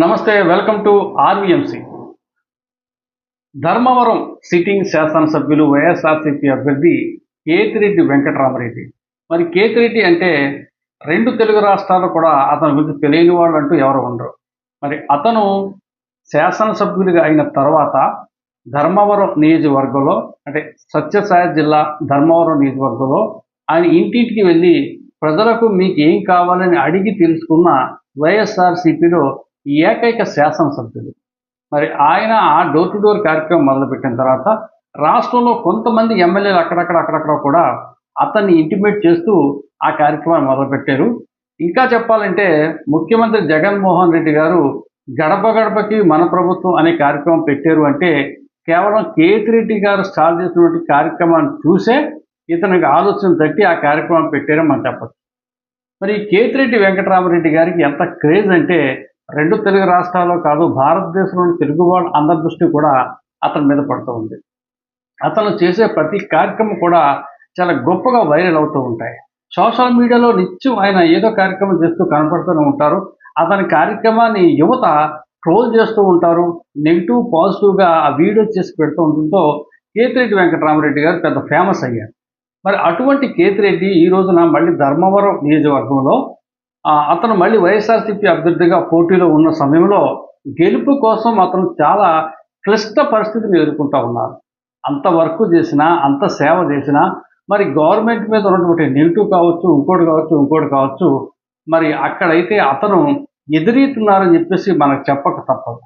Namaste welcome to RVMC. Dharmavaram sitting శాసనసభ్యులు YSRCP అభ్యర్థి కేతిరెడ్డి వెంకటరామరెడ్డి. మరి కేతిరెడ్డి అంటే రెండు తెలుగు రాష్ట్రాలు కూడా అతని గురించి తెలియని వాళ్ళు అంటూ ఎవరు ఉండరు. మరి అతను శాసనసభ్యులుగా అయిన తర్వాత ధర్మవరం నియోజకవర్గంలో అంటే సత్యసాయి జిల్లా ధర్మవరం నియోజకవర్గంలో ఆయన ఇంటింటికి వెళ్ళి ప్రజలకు మీకు ఏం కావాలని అడిగి తెలుసుకున్న వైఎస్ఆర్సీపీలో ఏకైక శాసనసభ్యులు మరి ఆయన ఆ డోర్ టు డోర్ కార్యక్రమం మొదలుపెట్టిన తర్వాత రాష్ట్రంలో కొంతమంది ఎమ్మెల్యేలు అక్కడక్కడ అక్కడక్కడ కూడా అతన్ని ఇంటిమేట్ చేస్తూ ఆ కార్యక్రమాన్ని మొదలుపెట్టారు. ఇంకా చెప్పాలంటే ముఖ్యమంత్రి జగన్మోహన్ రెడ్డి గారు గడప గడపకి మన ప్రభుత్వం అనే కార్యక్రమం పెట్టారు అంటే కేవలం కేతిరెడ్డి గారు స్టార్ట్ చేసినటువంటి కార్యక్రమాన్ని చూసే ఇతనికి ఆలోచన తట్టి ఆ కార్యక్రమం పెట్టారని మనం చెప్పచ్చు. మరి కేతిరెడ్డి వెంకటరామరెడ్డి గారికి ఎంత క్రేజ్ అంటే రెండు తెలుగు రాష్ట్రాల్లో కాదు భారతదేశంలోని తెలుగు వాళ్ళ అందరి దృష్టి కూడా అతని మీద పడుతూ ఉంది. అతను చేసే ప్రతి కార్యక్రమం కూడా చాలా గొప్పగా వైరల్ అవుతూ ఉంటాయి. సోషల్ మీడియాలో నిత్యం ఆయన ఏదో కార్యక్రమం చేస్తూ కనపడుతూనే ఉంటారు. అతని కార్యక్రమాన్ని యువత ట్రోల్ చేస్తూ ఉంటారు. నెగిటివ్ పాజిటివ్గా ఆ వీడియో చేసి పెడుతూ ఉండడంతో కేతిరెడ్డి వెంకటరామరెడ్డి గారు పెద్ద ఫేమస్ అయ్యారు. మరి అటువంటి కేతిరెడ్డి ఈ రోజున మళ్ళీ ధర్మవరం నియోజకవర్గంలో అతను మళ్ళీ వైఎస్ఆర్సీపీ అభ్యర్థిగా పోటీలో ఉన్న సమయంలో గెలుపు కోసం అతను చాలా క్లిష్ట పరిస్థితిని ఎదుర్కొంటూ ఉన్నారు. అంత వర్క్ చేసినా అంత సేవ చేసినా మరి గవర్నమెంట్ మీద ఉన్నటువంటి నెగిటివ్ కావచ్చు ఇంకోటి కావచ్చు ఇంకోటి కావచ్చు మరి అక్కడైతే అతను ఎదురీతున్నారని చెప్పేసి మనకు చెప్పక తప్పదు.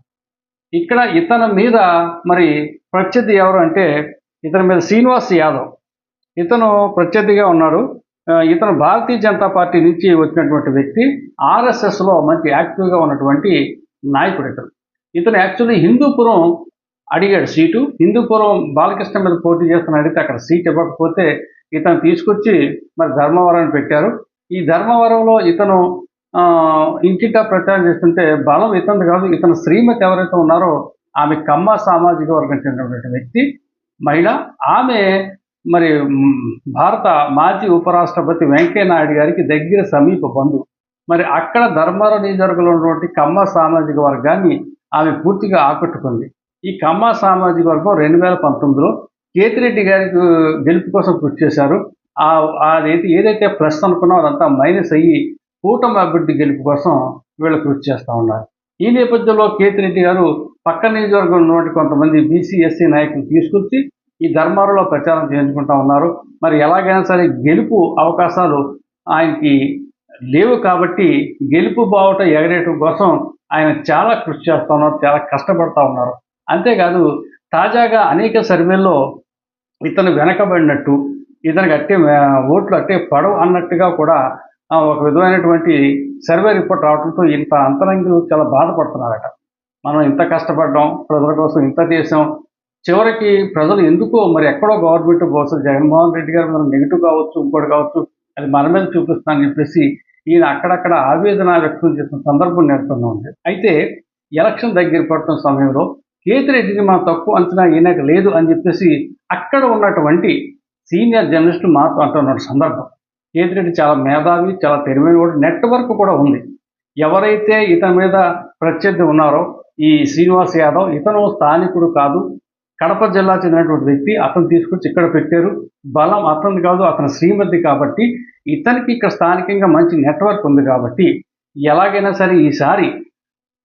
ఇక్కడ ఇతని మీద మరి ప్రత్యర్థి ఎవరు అంటే ఇతని మీద శ్రీనివాస్ యాదవ్. ఇతను ప్రత్యర్థిగా ఉన్నాడు. ఇతను భారతీయ జనతా పార్టీ నుంచి వచ్చినటువంటి వ్యక్తి ఆర్ఎస్ఎస్లో మంచి యాక్టివ్గా ఉన్నటువంటి నాయకుడు ఇతను ఇతను యాక్చువల్లీ హిందూపురం అడిగాడు సీటు. హిందూపురం బాలకృష్ణ మీద పోటీ చేస్తున్న అడిగితే అక్కడ సీట్ ఇవ్వకపోతే ఇతను తీసుకొచ్చి మరి ధర్మవరాన్ని పెట్టారు. ఈ ధర్మవరంలో ఇతను ఆ, ఇంటింటా ప్రచారం చేస్తుంటే బలం ఇతను కాదు ఇతను శ్రీమతి ఎవరైతే ఉన్నారో ఆమె కమ్మ సామాజిక వర్గం చెందినటువంటి వ్యక్తి మహిళ. ఆమె మరి భారత మాజీ ఉపరాష్ట్రపతి వెంకయ్య నాయుడు గారికి దగ్గర సమీప బంధువు. మరి అక్కడ ధర్మవరం నియోజకవర్గంలో ఉన్నటువంటి కమ్మ సామాజిక వర్గాన్ని ఆమె పూర్తిగా ఆకట్టుకుంది. ఈ కమ్మ సామాజిక వర్గం రెండు వేల పంతొమ్మిదిలో కేతిరెడ్డి గారికి గెలుపు కోసం కృషి చేశారు. అదైతే ఏదైతే ప్లస్ అనుకున్నారో అదంతా మైనస్ అయ్యి కూటమి అభివృద్ధి గెలుపు కోసం వీళ్ళు కృషి చేస్తూ ఉన్నారు. ఈ నేపథ్యంలో కేతిరెడ్డి గారు పక్క నియోజకవర్గం ఉన్నటువంటి కొంతమంది బీసీ ఎస్సీ నాయకులు తీసుకొచ్చి ఈ ధర్మాలలో ప్రచారం చేయించుకుంటా ఉన్నారు. మరి ఎలాగైనా సరే గెలుపు అవకాశాలు ఆయనకి లేవు కాబట్టి గెలుపు బావుట ఎగరేయటం కోసం ఆయన చాలా కృషి చేస్తూ ఉన్నారు చాలా కష్టపడతా ఉన్నారు. అంతేకాదు తాజాగా అనేక సర్వేల్లో ఇతను వెనకబడినట్టు ఇతనికి అట్టే ఓట్లు అట్టే పడవు అన్నట్టుగా కూడా ఒక విధమైనటువంటి సర్వే రిపోర్ట్ రావడంతో ఇంత అంతరంగులు చాలా బాధపడుతున్నారట. మనం ఇంత కష్టపడ్డాం ప్రజల కోసం ఇంత చేసాం చివరికి ప్రజలు ఎందుకో మరి ఎక్కడో గవర్నమెంట్ కోసం జగన్మోహన్ రెడ్డి గారు మనం నెగిటివ్ కావచ్చు ఇంకోటి కావచ్చు అది మన మీద చూపిస్తానని చెప్పేసి ఈయన అక్కడక్కడ ఆవేదన వ్యక్తం చేసిన సందర్భం నెలకొంది ఉంది అయితే ఎలక్షన్ దగ్గర పడుతున్న సమయంలో కేతిరెడ్డిని మనం తక్కువ అంచనా ఈయనకు లేదు అని చెప్పేసి అక్కడ ఉన్నటువంటి సీనియర్ జర్నలిస్టు మాతో అంటున్న సందర్భం. కేతిరెడ్డి చాలా మేధావి చాలా తెలివైన వాడు నెట్వర్క్ కూడా ఉంది. ఎవరైతే ఇతని మీద ప్రత్యర్థి ఉన్నారో ఈ శ్రీనివాస్ యాదవ్ ఇతను స్థానికుడు కాదు కడప జిల్లా చెందినటువంటి వ్యక్తి అతను తీసుకొచ్చి ఇక్కడ పెట్టారు. బలం అతను కాదు అతని శ్రీమతి కాబట్టి ఇతనికి ఇక్కడ స్థానికంగా మంచి నెట్వర్క్ ఉంది కాబట్టి ఎలాగైనా సరే ఈసారి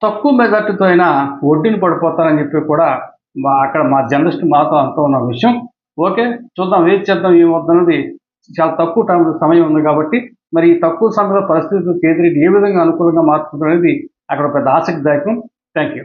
తక్కువ మెజార్టీతో అయినా ఒడ్డుని పడిపోతారని చెప్పి కూడా మా అక్కడ మా జర్నలిస్ట్ మాతో అంటూ ఉన్న విషయం. ఓకే చూద్దాం వేచి చేద్దాం ఏమవుతున్నది చాలా తక్కువ టైం సమయం ఉంది కాబట్టి మరి ఈ తక్కువ సమయంలో పరిస్థితులు కేంద్రీయ ఏ విధంగా అనుకూలంగా మార్చుకుంటారు అనేది అక్కడ పెద్ద ఆసక్తిదాయకం. Thank you